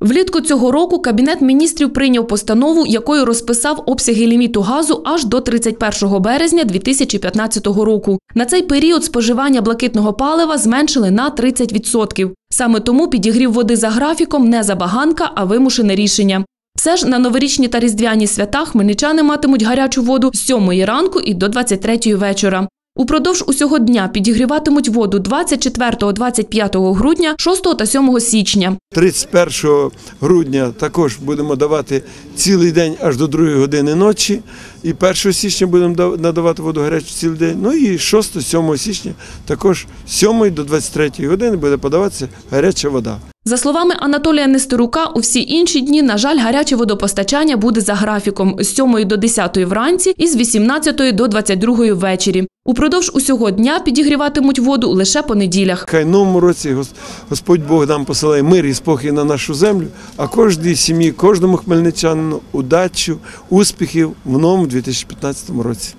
Влітку цього року Кабінет міністрів прийняв постанову, якою розписав обсяги ліміту газу аж до 31 березня 2015 року. На цей період споживання блакитного палива зменшили на 30%. Саме тому підігрів води за графіком не забаганка, а вимушене рішення. Все ж на новорічні та різдвяні свята хмельничани матимуть гарячу воду з 7 ранку і до 23 вечора. Упродовж усього дня підігріватимуть воду 24-25 грудня, 6 та 7 січня. 31 грудня також будемо давати цілий день аж до 2 години ночі. І 1 січня будемо надавати воду гарячу цілий день. Ну і 6-7 січня також з 7 до 23 години буде подаватися гаряча вода. За словами Анатолія Нестерука, у всі інші дні, на жаль, гаряче водопостачання буде за графіком з 7 до 10 вранці і з 18 до 22 ввечері. Упродовж усього дня підігріватимуть воду лише по неділях. Хай новому році Господь Бог нам посилає мир і спокій на нашу землю, а кожній сім'ї, кожному хмельничанину удачу, успіхів в новому 2015 році.